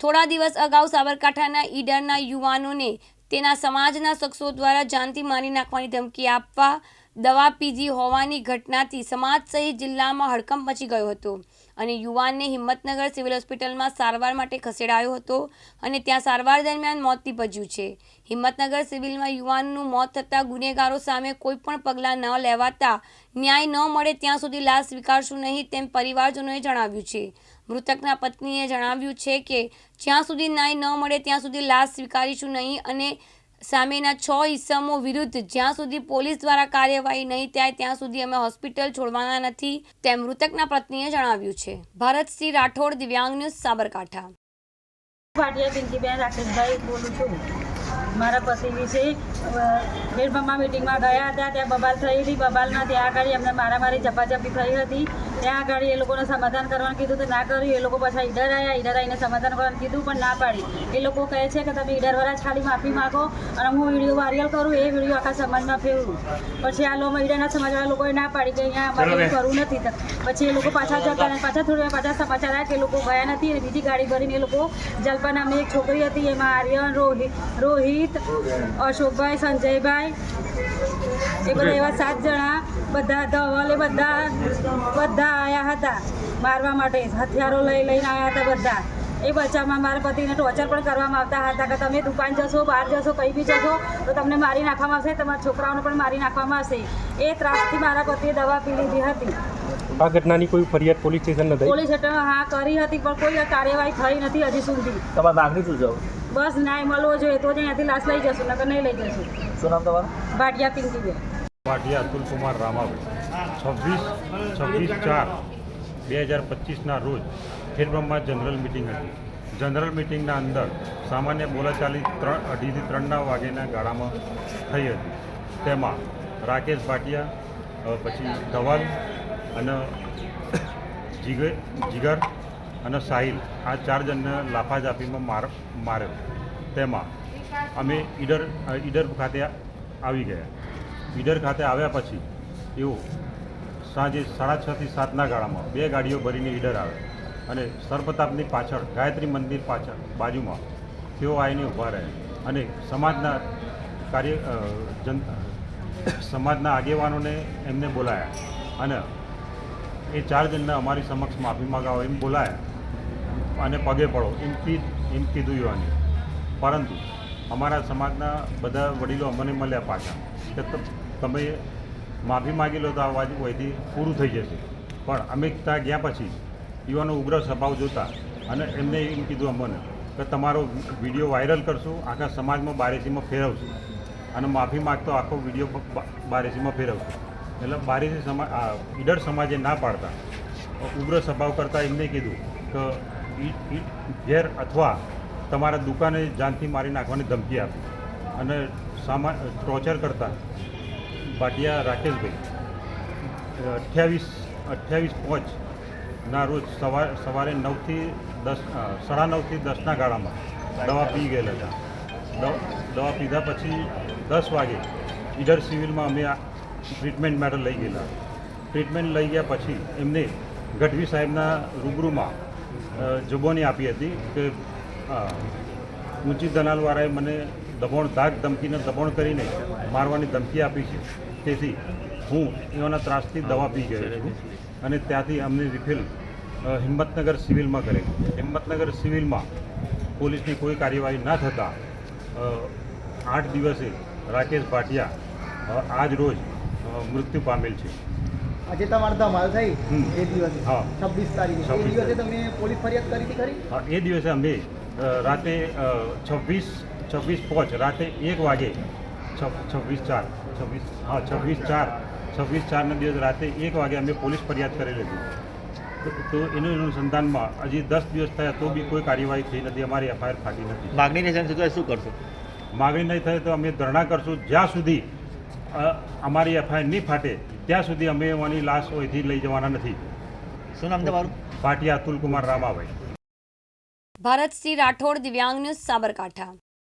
થોડા દિવસ અગાઉ સાબરકાંઠાના ઈડરના યુવાનોને તેના સમાજના શખ્સો દ્વારા જાનથી મારી નાખવાની ધમકી આપવા દવા પીધી હોવાની ઘટનાથી સમાજ સહિત જિલ્લામાં હડકંપ મચી ગયો હતો અને યુવાનને હિંમતનગર સિવિલ હોસ્પિટલમાં સારવાર માટે ખસેડાયો હતો અને ત્યાં સારવાર દરમિયાન મોત નીપજ્યું છે. હિંમતનગર સિવિલમાં યુવાનનું મોત થતાં ગુનેગારો સામે કોઈ પણ પગલાં ન લેવાતા ન્યાય ન મળે ત્યાં સુધી લાશ સ્વીકારશું નહીં તેમ પરિવારજનોએ જણાવ્યું છે. મૃતકના પત્નીએ જણાવ્યું છે કે જ્યાં સુધી ન્યાય ન મળે ત્યાં સુધી લાશ સ્વીકારીશું નહીં અને સામેના છ ઇસમો વિરુદ્ધ જ્યાં સુધી પોલીસ દ્વારા કાર્યવાહી નહીં થાય, ત્યાં સુધી અમે હોસ્પિટલ છોડવાના નથી, તેમ મૃતકના પત્નીએ જણાવ્યું છે. ભરતસિંહ રાઠોડ, દિવ્યાંગ ન્યૂઝ, સાબરકાંઠા. ભાટિયા પિંકીબેન, રાકેશભાઈ બોલું છું. મારા પતિ વિશે ખેડબ્રહ્મા મિટિંગમાં ગયા હતા ત્યાં બબાલ થઈ હતી બબાલના ત્યાં આગળ એમને મારામારી ઝપાઝપી થઈ હતી. ત્યાં આગળ એ લોકોને સમાધાન કરવાનું કીધું તો ના કર્યું એ લોકો પાછા ઈડર આવ્યા ઈડર આવીને સમાધાન કરવાનું કીધું પણ ના પાડી. એ લોકો કહે છે કે તમે ઈડરવાળા જ ખાલી માફી માગો અને હું વીડિયો વાયરલ કરું એ વીડિયો આખા સમાજમાં ફેરવું. પછી આ લોકો ઈડરના સમાજવાળા લોકોએ ના પાડી કે અહીંયા અમારે કરવું નથી પછી એ લોકો પાછા જતા પાછા થોડી પાછા સમાચાર આવ્યા કે એ લોકો ગયા નથી અને બીજી ગાડી ભરીને એ લોકો જલ્પા નામની એક છોકરી હતી એમાં આર્યન રોહિત રોહિત અશોકભાઈ સંજયભાઈ એ બધા એવા સાત જણા બધા ધવલ એ બધા બધા આવ્યા હતા. મારવા માટે હથિયારો લઈ લઈને આવ્યા હતા બધા. એ બચ્ચામાં મારા પતિને ટોર્ચર પણ કરવામાં આવતા હતા કે તમે દુકાન જશો બહાર જશો કંઈ બી જશો તો તમને મારી નાખવામાં આવશે તમારા છોકરાઓને પણ મારી નાખવામાં આવશે. એ ત્રાસથી મારા પતિએ દવા પી લીધી હતી. આ ઘટનાની કોઈ ફરિયાદ પોલીસ સ્ટેશન નથી પોલીસ સ્ટેશન હા કરી હતી પણ કોઈ કાર્યવાહી થઈ નથી હજી સુધી. તમારી માંગણી શું છે? બસ ન્યાય મળવો જોઈએ તો જ અહીંયાથી લાશ લઈ જશું નકર નહીં લઈ જશું. શું નામ તમારું? ભાટિયા પિંકીબેન. ભાટિયા અતુલ કુમાર રામાભાઈ. છવ્વીસ છવ્વીસ ચાર. બે હજાર પચીસના રોજ ખેડબ્રહ્મા જનરલ મિટિંગ હતી. જનરલ મિટિંગના અંદર સામાન્ય બોલાચાલી ત્રણ, અઢીથી ત્રણના વાગ્યાના ગાળામાં થઈ હતી. તેમાં રાકેશ ભાટિયા પછી ધવલ અને જીગર જીગર અને સાહિલ આ ચાર જણને લાફા જાપીમાં માર, માર્યો. તેમાં અમે ઈડર ઈડર ખાતે આવી ગયા. ઈડર ખાતે આવ્યા પછી એઓ સાંજે સાડા છથી સાતના ગાળામાં બે ગાડીઓ ભરીને ઈડર આવે અને સર્પતાપની પાછળ, ગાયત્રી મંદિર પાછળ બાજુમાં તેઓ આવીને ઊભા રહે અને સમાજના કાર્ય જન, સમાજના આગેવાનોને એમને બોલાયા અને એ ચાર જણને અમારી સમક્ષ માફી માગાવો એમ બોલાયા અને પગે પડો એમ કી એમ કીધું યુવાની પરંતુ અમારા સમાજના બધા વડીલો અમને મળ્યા પાછા કે તમે માફી માગી લો તો આ વાત વયથી પૂરું થઈ જશે. પણ અમે ત્યાં ગયા પછી યુવાનો ઉગ્ર સ્વભાવ જોતા અને એમને એમ કીધું અમને કે તમારો વીડિયો વાયરલ કરશું, આખા સમાજમાં બારેસીમાં ફેરવશું. અને માફી માગતો આખો વીડિયો બારેસીમાં ફેરવશું. એટલે બારેસી સમાજ આ ઈડર સમાજે ના પાડતા. ઉગ્ર સ્વભાવ કરતાં એમને કીધું કે ઈટ ઈ ઘેર અથવા તમારા દુકાને જાનથી મારી નાખવાની ધમકી આપી. અને સામા ટોર્ચર કરતા. ભાટિયા રાકેશભાઈ. અઠ્યાવીસ અઠ્યાવીસ પાંચના રોજ સવાર, સવારે નવથી દસ સાડા નવથી દસના ગાળામાં દવા પી ગયેલા હતા. દવા પીધા પછી દસ વાગે ઈડર સિવિલમાં અમે આ ટ્રીટમેન્ટ માટે લઈ ગયેલા. ટ્રીટમેન્ટ લઈ ગયા પછી એમને ગઢવી સાહેબના રૂબરૂમાં જુબોની આપી હતી કે ઊંચી દલાલવાળાએ મને દબાણ ધાક ધમકીને દબાણ કરીને મારવાની ધમકી આપી છે. તેથી હું એઓના ત્રાસથી દવા પી ગયો છું અને ત્યાંથી અમને રિફિલ હિંમતનગર સિવિલમાં કરે. હિંમતનગર સિવિલમાં પોલીસની કોઈ કાર્યવાહી ના થતાં આઠ દિવસે રાકેશ ભાટિયા આજ રોજ મૃત્યુ પામેલ છે. આજે તમારે ધમાલ થઈ. એ દિવસે. હા. છવ્વીસ તારીખે. એ દિવસે તમે પોલીસ ફરિયાદ કરી હતી ખરી? હા, એ દિવસે અમે રાતે છવ્વીસ છવ્વીસ પાંચ રાતે એક વાગે. છ- છવ્વીસ ચાર છવ્વીસ હા છવ્વીસ ચાર છવ્વીસ ચારના દિવસ રાતે એક વાગે અમે પોલીસ ફરિયાદ કરેલી હતી તો- એનું અનુસંધાનમાં હજી દસ દિવસ થયા તો બી કોઈ કાર્યવાહી થઈ નથી અમારી એફઆઈઆર ફાટી નથી. માગણી નહીં થાય શું કરશો? માગણી નહીં થાય તો અમે ધરણા કરશું. જ્યાં સુધી અમારી એફઆઈઆર નહીં ફાટે ત્યાં સુધી અમે એવાની લાશ અહીંથી લઈ જવાના નથી. શું નામ તમારું? ભાટિયા અતુલ કુમાર રામાભાઈ ભરતસિંહ રાઠોડ દિવ્યાંગ ન્યૂઝ સાબરકાંઠા.